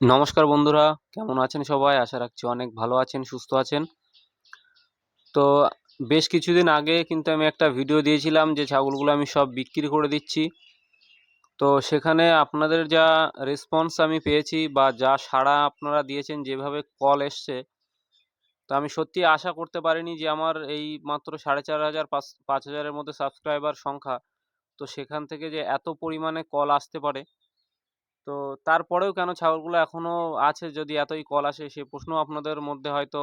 নমস্কার বন্ধুরা, কেমন আছেন সবাই? আশা রাখছি অনেক ভালো আছেন, সুস্থ আছেন। তো বেশ কিছুদিন আগে কিন্তু আমি একটা ভিডিও দিয়েছিলাম যে ছাগলগুলো আমি সব বিক্রি করে দিচ্ছি। তো সেখানে আপনাদের যা রেসপন্স আমি পেয়েছি বা যা সাড়া আপনারা দিয়েছেন, যেভাবে কল এসছে, তো আমি সত্যি আশা করতে পারিনি যে আমার এই মাত্র সাড়ে চার হাজার, পাঁচ পাঁচ হাজারের মধ্যে সাবস্ক্রাইবার সংখ্যা, তো সেখান থেকে যে এত পরিমাণে কল আসতে পারে। তো তারপরেও কেন ছাগলগুলো এখনও আছে? যদি এতই কল আসে, সে প্রশ্ন আপনাদের মধ্যে হয়তো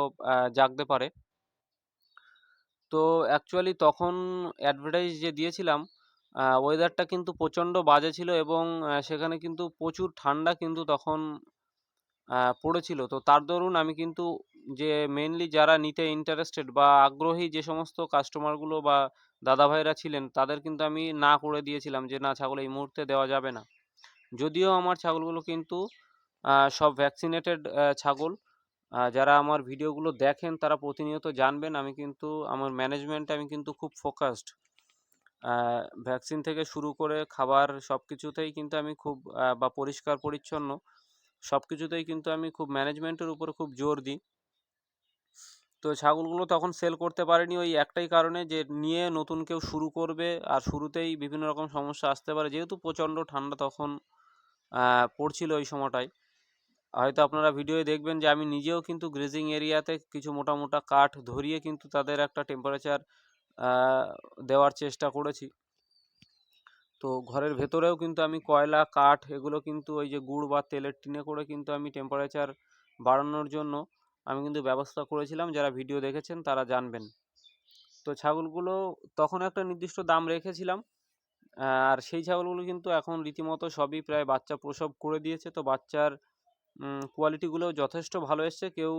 জাগতে পারে। তো অ্যাকচুয়ালি তখন অ্যাডভার্টাইজ যে দিয়েছিলাম ওয়েদারটা কিন্তু প্রচণ্ড বাজে ছিল এবং সেখানে কিন্তু প্রচুর ঠান্ডা কিন্তু তখন পড়েছিল। তো তার দরুন আমি কিন্তু যে মেনলি যারা নিতে ইন্টারেস্টেড বা আগ্রহী যে সমস্ত কাস্টমারগুলো বা দাদা ভাইরা ছিলেন, তাদের কিন্তু আমি না করে দিয়েছিলাম যে, না ছাগল এই মুহূর্তে দেওয়া যাবে না। যদিও আমার ছাগলগুলো কিন্তু সব ভ্যাকসিনেটেড ছাগল। যারা আমার ভিডিওগুলো দেখেন তারা প্রতিনিয়ত জানবেন আমি কিন্তু, আমার ম্যানেজমেন্টে আমি কিন্তু খুব ফোকাসড ভ্যাকসিন থেকে শুরু করে খাবার সব কিছুতেই কিন্তু আমি খুব বা পরিষ্কার পরিচ্ছন্ন সব কিছুতেই কিন্তু আমি খুব ম্যানেজমেন্টের উপরে খুব জোর দিই। তো ছাগলগুলো তখন সেল করতে পারিনি ওই একটাই কারণে যে নিয়ে নতুন কেউ শুরু করবে, আর শুরুতেই বিভিন্ন রকম সমস্যা আসতে পারে। যেহেতু প্রচণ্ড ঠান্ডা তখন পড়ছিল ওই সময়টায়। হয়তো আপনারা ভিডিওয়ে দেখবেন যে, আমি নিজেও কিন্তু গ্রেজিং এরিয়াতে কিছু মোটা মোটা কাঠ ধরিয়ে কিন্তু তাদের একটা টেম্পারেচার দেওয়ার চেষ্টা করেছি। তো ঘরের ভেতরেও কিন্তু আমি কয়লা, কাঠ এগুলো কিন্তু ওই যে গুড় বা তেলের টিনে করে কিন্তু আমি টেম্পারেচার বাড়ানোর জন্য আমি কিন্তু ব্যবস্থা করেছিলাম। যারা ভিডিও দেখেছেন তারা জানবেন। তো ছাগলগুলো তখন একটা নির্দিষ্ট দাম রেখেছিলাম। আর সেই ছাগলগুলো কিন্তু এখন রীতিমতো সবই প্রায় বাচ্চা প্রসব করে দিয়েছে। তো বাচ্চার কোয়ালিটিগুলোও যথেষ্ট ভালো এসছে। কেউ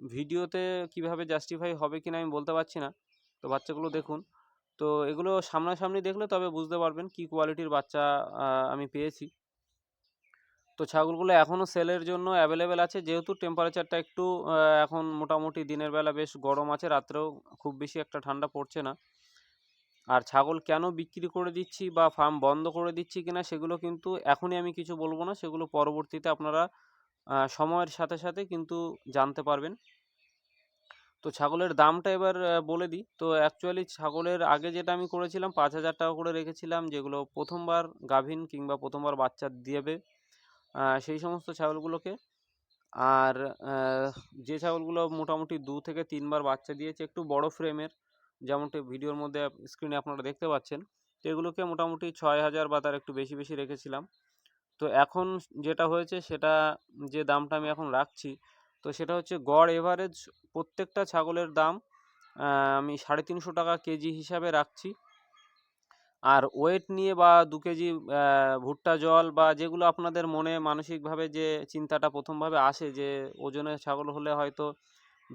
ভিডিওতে কীভাবে জাস্টিফাই হবে কিনা আমি বলতে পারছি না। তো বাচ্চাগুলো দেখুন। তো এগুলো সামনাসামনি দেখলে তবে বুঝতে পারবেন কি কোয়ালিটির বাচ্চা আমি পেয়েছি। তো ছাগলগুলো এখনও সেলের জন্য অ্যাভেলেবেল আছে। যেহেতু টেম্পারেচারটা একটু এখন মোটামুটি দিনের বেলা বেশ গরম আছে। রাত্রেও খুব বেশি একটা ঠান্ডা পড়ছে না। আর ছাগল কেন বিক্রি করে দিচ্ছি বা ফার্ম বন্ধ করে দিচ্ছি কিনা সেগুলো কিন্তু এখনই আমি কিছু বলব না। সেগুলো পরবর্তীতে আপনারা সময়ের সাথে সাথে কিন্তু জানতে পারবেন। তো ছাগলের দামটা এবার বলে দিই। তো অ্যাকচুয়ালি ছাগলের আগে যেটা আমি করেছিলাম, পাঁচ হাজার টাকা করে রেখেছিলাম, যেগুলো প্রথমবার গাভীন কিংবা প্রথমবার বাচ্চা দেবে সেই সমস্ত ছাগলগুলোকে। আর যে ছাগলগুলো মোটামুটি দু থেকে তিনবার বাচ্চা দিয়েছে, একটু বড় ফ্রেমের যেমনটি ভিডিওর মধ্যে স্ক্রিনে আপনারা দেখতে পাচ্ছেন, তো এগুলোকে মোটামুটি ছয় হাজার বা তার একটু বেশি বেশি রেখেছিলাম। তো এখন যেটা হয়েছে সেটা, যে দামটা আমি এখন রাখছি, তো সেটা হচ্ছে গড় এভারেজ প্রত্যেকটা ছাগলের দাম আমি সাড়ে তিনশো টাকা কেজি হিসাবে রাখছি। আর ওয়েট নিয়ে বা দু কেজি ভুট্টা জল বা যেগুলো আপনাদের মনে মানসিকভাবে যে চিন্তাটা প্রথমভাবে আসে যে ওজনের ছাগল হলে হয়তো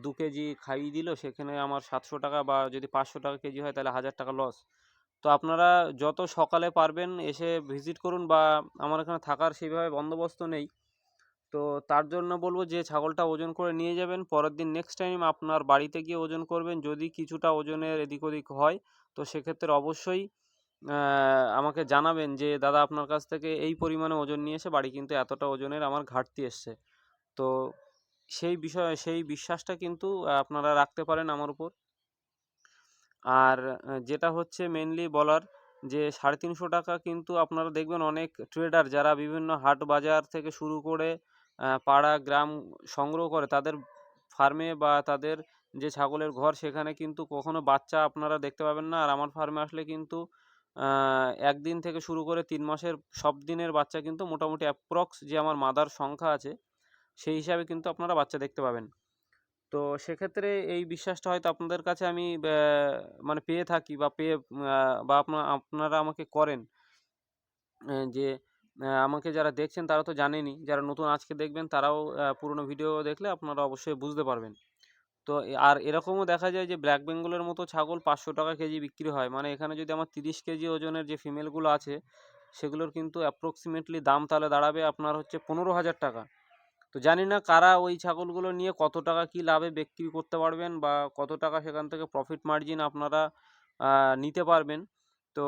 দু কেজি খাইয়ে দিল, সেখানে আমার সাতশো টাকা বা যদি পাঁচশো টাকা কেজি হয় তাহলে হাজার টাকা লস তো আপনারা যত সকালে পারবেন এসে ভিজিট করুন বা আমার এখানে থাকার সেইভাবে বন্দোবস্ত নেই। তো তার জন্য বলব যে ছাগলটা ওজন করে নিয়ে যাবেন, পরের দিন নেক্সট টাইম আপনার বাড়িতে গিয়ে ওজন করবেন। যদি কিছুটা ওজনের এদিক ওদিক হয়, তো সেক্ষেত্রে অবশ্যই আমাকে জানাবেন যে দাদা আপনার কাছ থেকে এই পরিমাণে ওজন নিয়ে এসে বাড়ি কিন্তু এতটা ওজনের আমার ঘাটতি এসছে। তো সেই বিষয়ে, সেই বিশ্বাসটা কিন্তু আপনারা রাখতে পারেন আমার উপর। আর যেটা হচ্ছে মেনলি বলার যে, সাড়ে তিনশো টাকা কিন্তু আপনারা দেখবেন অনেক ট্রেডার যারা বিভিন্ন হাট বাজার থেকে শুরু করে পাড়া, গ্রাম সংগ্রহ করে, তাদের ফার্মে বা তাদের যে ছাগলের ঘর, সেখানে কিন্তু কখনো বাচ্চা আপনারা দেখতে পাবেন না। আর আমার ফার্মে আসলে কিন্তু একদিন থেকে শুরু করে তিন মাসের সব দিনের বাচ্চা কিন্তু মোটামুটি অ্যাপ্রক্স যে, আমার মাদার সংখ্যা আছে সেই হিসাবে কিন্তু আপনারা বাচ্চা দেখতে পাবেন। তো সেক্ষেত্রে এই বিশ্বাসটা হয়তো আপনাদের কাছে আমি মানে পেয়ে থাকি বা পেয়ে বা আপনার আপনারা আমাকে করেন। যে আমাকে যারা দেখছেন তারা তো জানেনি যারা নতুন আজকে দেখবেন তারাও পুরনো ভিডিও দেখলে আপনারা অবশ্যই বুঝতে পারবেন। তো আর এরকমও দেখা যায় যে ব্ল্যাক বেঙ্গলের মতো ছাগল পাঁচশো টাকা কেজি বিক্রি হয়। মানে এখানে যদি আমার তিরিশ কেজি ওজনের যে ফিমেলগুলো আছে, সেগুলোর কিন্তু অ্যাপ্রক্সিমেটলি দাম তাহলে দাঁড়াবে আপনার হচ্ছে পনেরো হাজার টাকা। তো জানি না কারা ওই ছাগলগুলো নিয়ে কত টাকা কি লাভে বিক্রি করতে পারবেন বা কত টাকা সেখান থেকে প্রফিট মার্জিন আপনারা নিতে পারবেন। তো,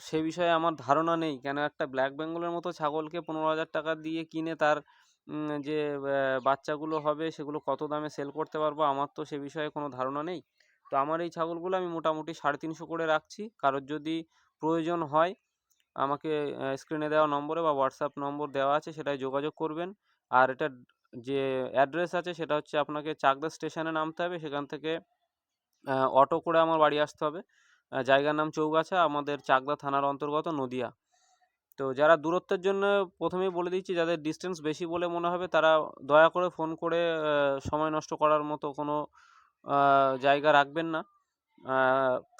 সে বিষয়ে আমার ধারণা নেই। কেন একটা ব্ল্যাক বেঙ্গলের মতো ছাগলকে পনেরো হাজার টাকা দিয়ে কিনে তার যে বাচ্চাগুলো হবে সেগুলো কত দামে সেল করতে পারব আমার তো সে বিষয়ে কোনো ধারণা নেই। তো আমার এই ছাগলগুলো আমি মোটামুটি সাড়ে তিনশো করে রাখছি। কারোর যদি প্রয়োজন হয় আমাকে স্ক্রিনে দেওয়া নম্বরে বা হোয়াটসঅ্যাপ নম্বর দেওয়া আছে, সেটায় যোগাযোগ করবেন। আর এটার যে অ্যাড্রেস আছে, সেটা হচ্ছে আপনাকে চাকদা স্টেশনে নামতে হবে। সেখান থেকে অটো করে আমার বাড়ি আসতে হবে। জায়গার নাম চৌগাছা, আমাদের চাকদা থানার অন্তর্গত নদিয়া। তো যারা দূরত্বের জন্য প্রথমেই বলে দিচ্ছি, যাদের ডিস্টেন্স বেশি বলে মনে হবে, তারা দয়া করে ফোন করে সময় নষ্ট করার মতো কোনো জায়গা রাখবেন না।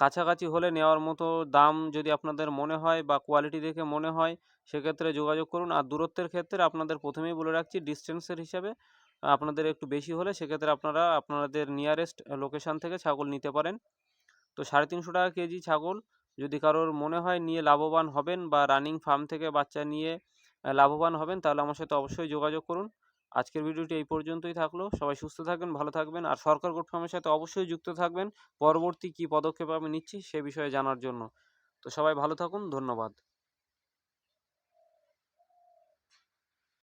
কাছাকাছি হলে নেওয়ার মতো দাম যদি আপনাদের মনে হয় বা কোয়ালিটি দেখে মনে হয়, সেক্ষেত্রে যোগাযোগ করুন। আর দূরত্বের ক্ষেত্রে আপনাদের প্রথমেই বলে রাখছি ডিস্টেন্সের হিসাবে আপনাদের একটু বেশি হলে সেক্ষেত্রে আপনারা আপনাদের নিয়ারেস্ট লোকেশান থেকে ছাগল নিতে পারেন। তো সাড়ে তিনশো টাকা কেজি ছাগল যদি কারোর মনে হয় নিয়ে লাভবান হবেন বা রানিং ফার্ম থেকে বাচ্চা নিয়ে লাভবান হবেন, তাহলে আমার সাথে অবশ্যই যোগাযোগ করুন। আজকের ভিডিওটি এই পর্যন্তই থাকল। সবাই সুস্থ থাকবেন, ভালো থাকবেন আর সরকার ফার্মের সাথে অবশ্যই যুক্ত থাকবেন। পরবর্তী কী পদক্ষেপ আমি নিচ্ছি সে বিষয়ে জানার জন্য। তো সবাই ভালো থাকুন, ধন্যবাদ।